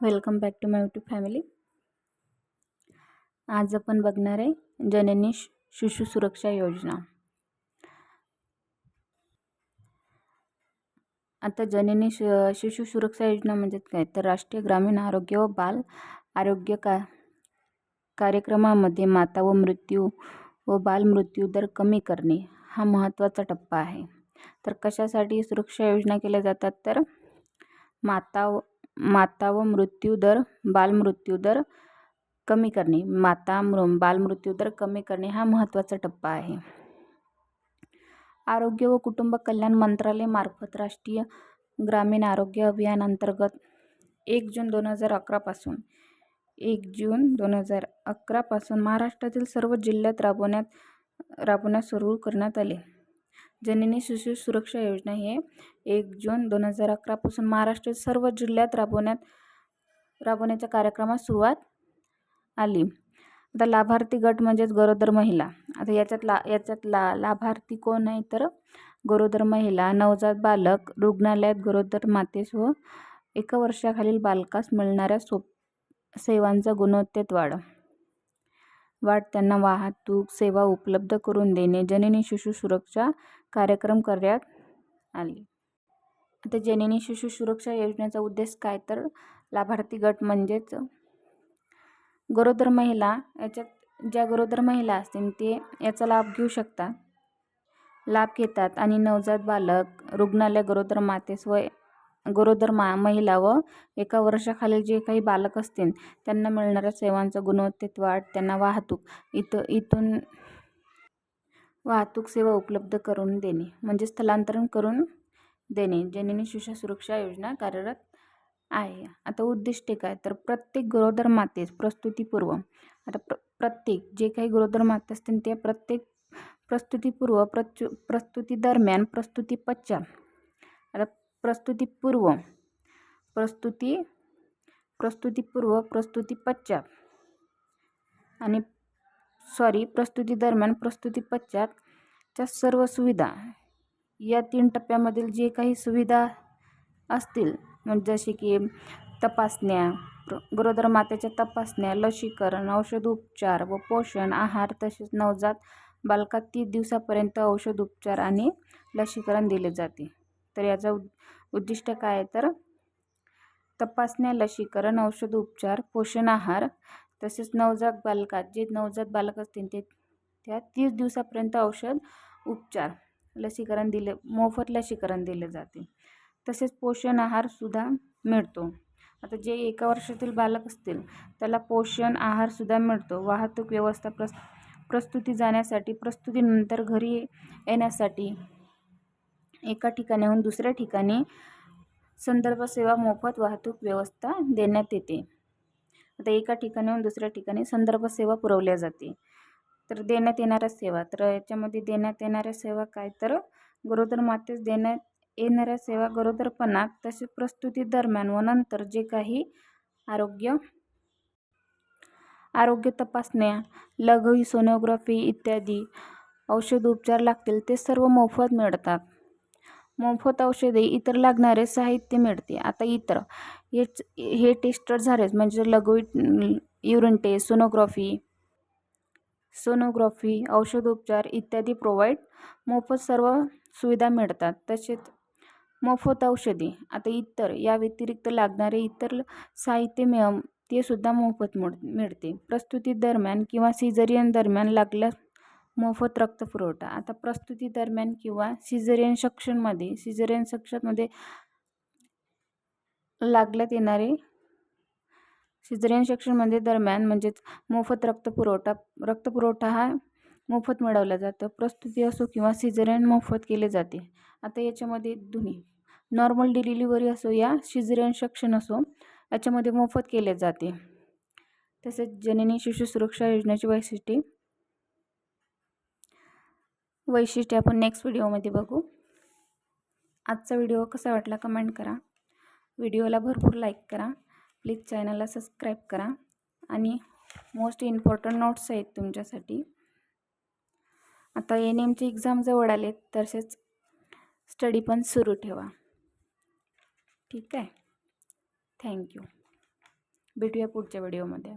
Welcome back to my YouTube family. आज आपण बघणार आहे जननी शिशु सुरक्षा योजना. आता जननी श शिशु सुरक्षा योजना म्हणजे काय? तर राष्ट्रीय ग्रामीण आरोग्य व बाल आरोग्य का कार्यक्रमामध्ये माता व मृत्यू व बालमृत्यू दर कमी करणे हा महत्त्वाचा टप्पा आहे. तर कशासाठी सुरक्षा योजना केल्या जातात? तर माता व माता व मृत्यू दर बालमृत्यू दर कमी करणे. माता मृ बालमृत्यू दर कमी करणे हा महत्त्वाचा टप्पा आहे. आरोग्य व कुटुंब कल्याण मंत्रालयामार्फत राष्ट्रीय ग्रामीण आरोग्य अभियान अंतर्गत एक जून दोन हजार अकरापासून एक जून दोन हजार अकरापासून महाराष्ट्रातील सर्व जिल्ह्यात राबवण्यात राबवण्यास सुरू करण्यात आले. जननी शिशु सुरक्षा योजना हे एक जून दोन हजार अकरापासून महाराष्ट्र सर्व जिल्ह्यात राबवण्यात राबवण्याच्या कार्यक्रमास सुरुवात आली. आता लाभार्थी गट म्हणजेच गरोदर महिला. आता याच्यात ला याच्यात ला लाभार्थी कोण आहे तर गरोदर महिला नवजात बालक रुग्णालयात गरोदर मातेस व एका वर्षाखालील बालकास मिळणाऱ्या सोप सेवांचा गुणवत्तेत वाढ. वाढत्यांना वाहतूक सेवा उपलब्ध करून देणे जननी शिशु सुरक्षा कार्यक्रम करण्यात आले. आता जननी शिशु सुरक्षा योजनेचा उद्देश काय? तर लाभार्थी गट म्हणजेच गरोदर महिला याच्यात ज्या गरोदर महिला असतील ते याचा लाभ घेऊ शकतात. लाभ घेतात आणि नवजात बालक रुग्णालय गरोदर मातेस व गरोदर मा महिला व एका वर्षाखालील जे काही बालक असतील त्यांना मिळणाऱ्या सेवांचा गुणवत्तेत वाढ त्यांना वाहतूक इथं इथून वाहतूक सेवा उपलब्ध करून देणे म्हणजे स्थलांतरण करून देणे जननी शिशु सुरक्षा योजना कार्यरत आहे. आता उद्दिष्टे काय तर प्रत्येक गरोदर मातेस प्रस्तुतीपूर्व आता प्र प्रत्येक जे काही गरोदर माते असतील ते प्रत्येक प्रस्तुतीपूर्व प्रचु प्रस्तुती दरम्यान प्रस्तुती पश्चात आता प्रस्तुतीपूर्व. प्रस्तुती प्रस्तुतीपूर्व प्रस्तुती पश्चात आणि सॉरी प्रस्तुती दरम्यान प्रस्तुती पश्चातच्या सर्व सुविधा. या तीन टप्प्यामधील जे काही सुविधा असतील म्हणजे जसे की तपासण्या गरोदर मातेच्या तपासण्या लसीकरण औषध उपचार व पोषण आहार तसेच नवजात बालकात तीस दिवसापर्यंत औषध उपचार आणि लसीकरण दिले जाते. तर याचा उद्दिष्ट काय आहे तर? तपासण्या लसीकरण औषध उपचार पोषण आहार तसेच नवजात बालकात जे नवजात बालक असतील ते त्या तीस दिवसापर्यंत औषध उपचार लसीकरण दिले मोफत लसीकरण दिले जाते. तसेच पोषण आहारसुद्धा मिळतो. आता जे एका वर्षातील बालक असतील त्याला पोषण आहारसुद्धा मिळतो. वाहतूक व्यवस्था प्रस प्रस्तुती जाण्यासाठी प्रस्तुतीनंतर घरी येण्यासाठी एका ठिकाणाहून दुसऱ्या ठिकाणी संदर्भ सेवा मोफत वाहतूक व्यवस्था देण्यात येते. आता एका ठिकाणाहून दुसऱ्या ठिकाणी संदर्भ सेवा पुरवल्या जाते. तर देण्यात येणाऱ्या सेवा तर याच्यामध्ये देण्यात येणाऱ्या सेवा काय? तर गरोदर मातेस देण्यात येणाऱ्या सेवा गरोदरपणात तसेच प्रस्तुती दरम्यान व नंतर जे काही आरोग्य आरोग्य तपासण्या लघवी सोनोग्राफी इत्यादी औषधोपचार लागतील ते सर्व मोफत मिळतात. मोफत औषधे इतर लागणारे साहित्य मिळते. आता इतर. हेच हे टेस्टर झालेच. म्हणजे लघवी युरिन टेस्ट सोनोग्राफी सोनोग्राफी औषधोपचार इत्यादी प्रोव्हाइड मोफत सर्व सुविधा मिळतात. तसेच मोफत औषधे. आता इतर या व्यतिरिक्त लागणारे इतर साहित्य मिळ ते सुद्धा मोफत मिळते. प्रस्तुती दरम्यान किंवा सिझरियन दरम्यान लागल्यास मोफत रक्तपुरवठा आता प्रस्तुती दरम्यान किंवा सिझरियन सक्शनमध्ये सिझेरियन सक्शनमध्ये लागल्यात येणारे सिझेरियन सेक्शनमध्ये दरम्यान म्हणजेच मोफत रक्तपुरवठा रक्तपुरवठा हा मोफत मिळवला जातो. प्रस्तुती असो किंवा सिझेरियन मोफत केले जाते. आता याच्यामध्ये दोन्ही. नॉर्मल डिलिव्हरी असो या सिझेरियन सेक्शन असो याच्यामध्ये मोफत केले जाते. तसेच जननी शिशु सुरक्षा योजनेची वैशिष्ट्ये. वैशिष्ट्य आपण नेक्स्ट व्हिडिओमध्ये बघू. आजचा व्हिडिओ कसा वाटला कमेंट करा. व्हिडिओला भरपूर लाईक करा. प्लीज चॅनलला सबस्क्राईब करा. आणि मोस्ट इम्पॉर्टंट नोट्स आहेत तुमच्यासाठी. आता एन एमची एक्झाम जवळ आले तसेच स्टडी पण सुरू ठेवा. ठीक आहे? थँक्यू भेटूया पुढच्या व्हिडिओमध्ये